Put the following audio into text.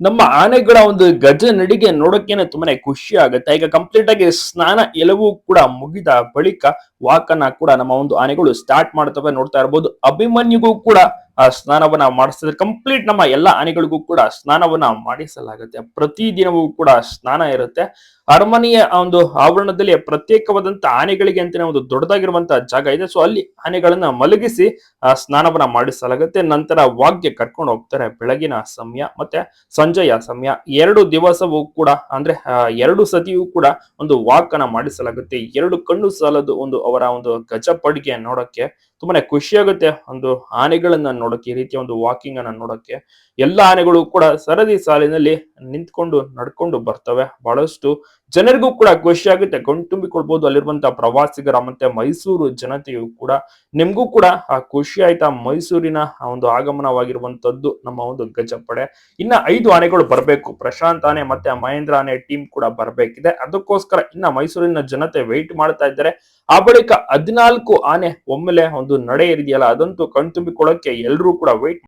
ನಮ್ಮ ಆನೆಗಳ ಒಂದು ಗಜ ನಡಿಗೆ ನೋಡೋಕೇನೆ ತುಂಬಾನೇ ಖುಷಿ ಆಗುತ್ತೆ. ಈಗ ಕಂಪ್ಲೀಟ್ ಆಗಿ ಸ್ನಾನ ಎಲ್ಲವೂ ಕೂಡ ಮುಗಿದ ಬಳಿಕ ವಾಕ್ ಅನ್ನ ಕೂಡ ನಮ್ಮ ಒಂದು ಆನೆಗಳು ಸ್ಟಾರ್ಟ್ ಮಾಡ್ತವೆ ನೋಡ್ತಾ ಇರಬಹುದು ಅಭಿಮನ್ಯುಗೂ ಕೂಡ ಆ ಸ್ನಾನವನ್ನ ಮಾಡಿಸ್ತದೆ ಕಂಪ್ಲೀಟ್ ನಮ್ಮ ಎಲ್ಲಾ ಆನೆಗಳಿಗೂ ಕೂಡ ಸ್ನಾನವನ್ನ ಮಾಡಿಸಲಾಗುತ್ತೆ. ಪ್ರತಿ ದಿನವೂ ಕೂಡ ಸ್ನಾನ ಇರುತ್ತೆ. ಅರಮನೆಯ ಒಂದು ಆವರಣದಲ್ಲಿ ಪ್ರತ್ಯೇಕವಾದಂತ ಆನೆಗಳಿಗೆ ಅಂತಾನೆ ಒಂದು ದೊಡ್ಡದಾಗಿರುವಂತಹ ಜಾಗ ಇದೆ. ಸೊ ಅಲ್ಲಿ ಆನೆಗಳನ್ನ ಮಲಗಿಸಿ, ಆ, ಸ್ನಾನವನ್ನ ಮಾಡಿಸಲಾಗುತ್ತೆ. ನಂತರ ವಾಗ್ಯ ಕರ್ಕೊಂಡು ಹೋಗ್ತಾರೆ. ಬೆಳಗಿನ ಸಮಯ ಮತ್ತೆ ಸಂಜೆಯ ಸಮಯ. ಎರಡು ದಿವಸವೂ ಕೂಡ ಅಂದ್ರೆ ಎರಡು ಸತಿಯೂ ಕೂಡ ಒಂದು ವಾಕ್ ಅನ್ನ ಮಾಡಿಸಲಾಗುತ್ತೆ. ಎರಡು ಕಣ್ಣು ಸಾಲದು ಒಂದು ಅವರ ಒಂದು ಗಜಪಡಿಗೆ ನೋಡಕ್ಕೆ ತುಂಬಾನೇ ಖುಷಿಯಾಗುತ್ತೆ. ಒಂದು ಆನೆಗಳನ್ನ ನೋಡಕ್ಕೆ, ಈ ರೀತಿಯ ಒಂದು ವಾಕಿಂಗ್ ಅನ್ನ ನೋಡಕ್ಕೆ. ಎಲ್ಲ ಆನೆಗಳು ಕೂಡ ಸರದಿ ಸಾಲಿನಲ್ಲಿ ನಿಂತ್ಕೊಂಡು, ನಡ್ಕೊಂಡು ಬರ್ತವೆ. ಬಹಳಷ್ಟು ಜನರಿಗೂ ಕೂಡ ಖುಷಿ ಆಗುತ್ತೆ. ಕಣ್ತುಂಬಿಕೊಳ್ಬಹುದು ಅಲ್ಲಿರುವಂತಹ ಪ್ರವಾಸಿಗರ ಮತ್ತೆ ಮೈಸೂರು ಜನತೆಯು ಕೂಡ. ನಿಮ್ಗೂ ಕೂಡ ಆ ಖುಷಿ ಆಯ್ತಾ? ಮೈಸೂರಿನ ಒಂದು ಆಗಮನವಾಗಿರುವಂತದ್ದು ನಮ್ಮ ಒಂದು ಗಜಪಡೆ. ಇನ್ನ ಐದು ಆನೆಗಳು ಬರಬೇಕು. ಪ್ರಶಾಂತ್ ಆನೆ ಮತ್ತೆ ಮಹೇಂದ್ರ ಆನೆ ಟೀಮ್ ಕೂಡ ಬರಬೇಕಿದೆ. ಅದಕ್ಕೋಸ್ಕರ ಇನ್ನ ಮೈಸೂರಿನ ಜನತೆ ವೆಯ್ಟ್ ಮಾಡ್ತಾ ಇದ್ದಾರೆ. ಆ ಬಳಿಕ ಹದಿನಾಲ್ಕು ಆನೆ ಒಮ್ಮೆಲೆ ಒಂದು ನಡೆ ಇದೆಯಲ್ಲ ಅದಂತೂ ಕಣ್ತುಂಬಿಕೊಳ್ಳಕ್ಕೆ ಎಲ್ಲರೂ ಕೂಡ ವೆಯ್ಟ್